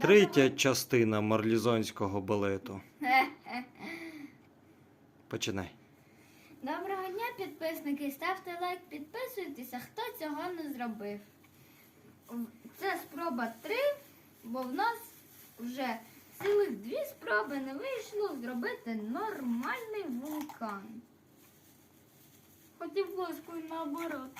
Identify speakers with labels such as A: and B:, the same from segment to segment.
A: Третя частина марлізонського балету. Починай.
B: Доброго дня, підписники. Ставте лайк, підписуйтеся, хто цього не зробив. Це спроба 3, бо в нас вже цілих дві спроби не вийшло зробити нормальний вулкан. Хотів ложкою наоборот.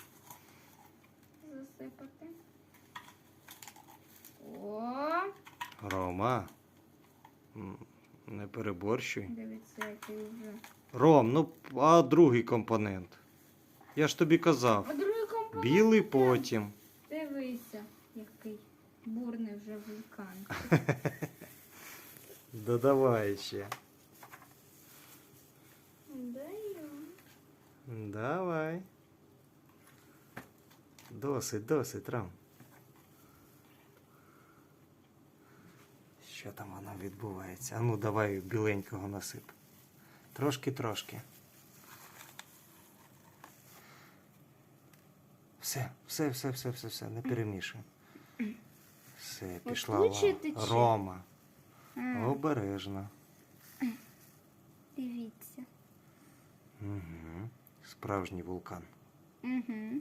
A: Рома. Не переборщуй.
B: дивіться, який вже.
A: Ром, ну а другий компонент. Я ж тобі казав.
B: А другий компонент.
A: Білий потім.
B: Дивися, який бурний вже вулкан.
A: Додавай ще.
B: Даю.
A: Давай. Досить, досить, Ром. Що там воно відбувається? А ну давай біленького насип. Трошки-трошки. Все, все, все, все, все, все, не перемішуй. Все, пішла лава. Рома.
B: А,
A: Обережно.
B: дивіться.
A: Угу. Справжній вулкан.
B: Угу.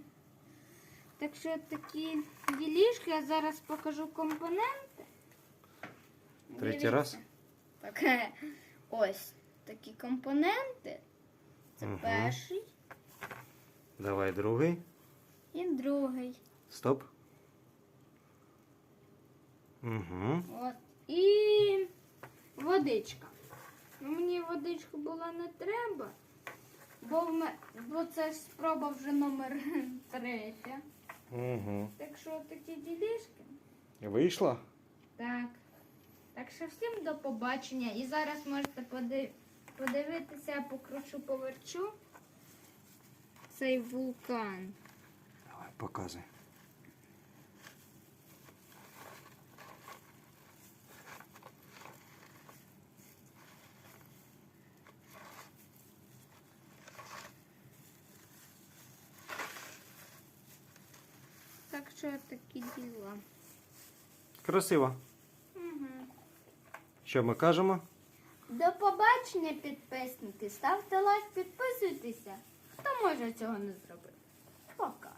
B: Так що такі ділішки, я зараз покажу компоненти.
A: Третій раз?
B: Так, е, ось такі компоненти. Це
A: Мгм.
B: перший
A: Давай другий.
B: і другий.
A: Стоп. Угу.
B: От. І водичка. Ну, мені водичку було не треба, бо, в ме- бо це спроба вже номер третя.
A: Угу.
B: Так що такі ділішки.
A: Вийшла?
B: Так. Так що всім до побачення. І зараз можете подивитися, я покручу поверчу цей вулкан.
A: Давай, показуй.
B: Так що такі діла.
A: Красиво. Що ми кажемо?
B: До побачення, підписники. Ставте лайк, підписуйтеся. Хто може цього не зробити? Пока.